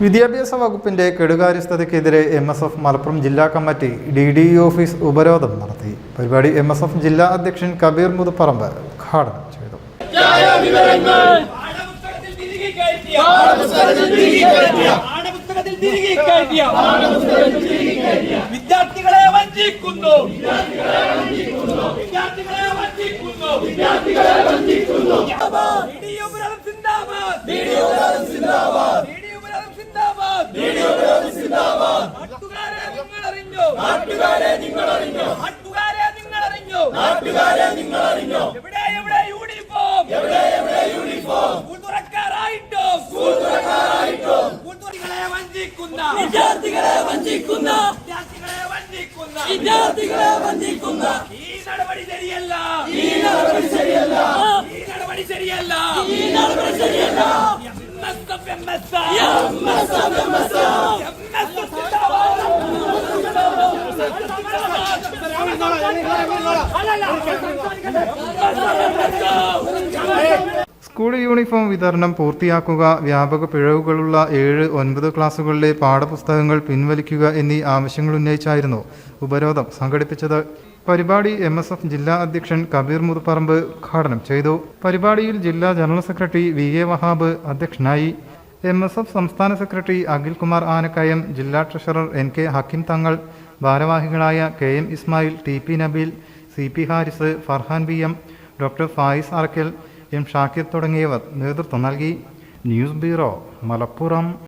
വിദ്യാഭ്യാസ വകുപ്പിന്റെ കെടുകാര്യസ്ഥതയ്ക്കെതിരെ എം എസ് എഫ് മലപ്പുറം ജില്ലാ committee D D E office ഉപരോധം നടത്തി. പരിപാടി എം എസ് എഫ് ജില്ലാ അധ്യക്ഷൻ കബീർ മുതുപ്പറമ്പ് ഉദ്ഘാടനം ചെയ്തു. വിദ്യാർത്ഥികളെ കയറ്റിയ വിദ്യാർത്ഥികളെ വഞ്ചിക്കുന്നു. വിദ്യാർത്ഥികളെ വഞ്ചിക്കുന്നു വീഡിയോ ഉപരോധം സിന്ദാബാദ് വീഡിയോ ഉപരോധം സിന്ദാബാദ് വീഡിയോ ഉപരോധം സിന്ദാബാദ് നാട്ടുകാരെ നിങ്ങൾ അറിഞ്ഞോ നാട്ടുകാരെ നിങ്ങൾ അറിഞ്ഞോ നാട്ടുകാരെ നിങ്ങൾ അറിഞ്ഞോ നാട്ടുകാരെ നിങ്ങൾ അറിഞ്ഞോ എവിടെ എവിടെ യൂണിഫോം? എവിടെ എവിടെ യൂണിഫോം? സ്കൂൾ തുറക്കാറായിട്ടോ സ്കൂൾ തുറക്കാറായിട്ടോ തുറക്കാരെ വഞ്ചിക്കുന്ന വിദ്യാർത്ഥികളെ വഞ്ചിക്കുന്ന വിദ്യാർത്ഥികളെ വഞ്ചിക്കുന്ന വിദ്യാർത്ഥികളെ വഞ്ചിക്കുന്ന ഈ നടപടി ശരിയല്ല. ഈ നടപടി ശരിയല്ല. ഈ നടപടി ശരിയല്ല. ഈ നടപടി ശരിയല്ല. MSF MSF MSF MSF school uniform വിതരണം പൂർത്തിയാക്കുക വ്യാപക പിഴവുകളുള്ള ഏഴ് ഒൻപത് ക്ലാസുകളിലെ പാഠപുസ്തകങ്ങൾ പിൻവലിക്കുക എന്നീ ആവശ്യങ്ങൾ ഉന്നയിച്ചായിരുന്നു ഉപരോധം. സംഘടിപ്പിച്ചത് പരിപാടി എം എസ് എഫ് ജില്ലാ അധ്യക്ഷൻ കബീർ മുതുപ്പറമ്പ് ഉദ്ഘാടനം ചെയ്തു. പരിപാടിയിൽ ജില്ലാ general secretary V A Wahab അധ്യക്ഷനായി. എം എസ് എഫ് സംസ്ഥാന സെക്രട്ടറി അഖിൽകുമാർ ആനക്കയം ജില്ലാ treasurer N K Hakkim Thangal ഭാരവാഹികളായ K M Ismail T P Nabeel C P Haris Farhan B M doctor Fayis Arakkal M Shakir തുടങ്ങിയവർ നേതൃത്വം നൽകി. News bureau Malappuram.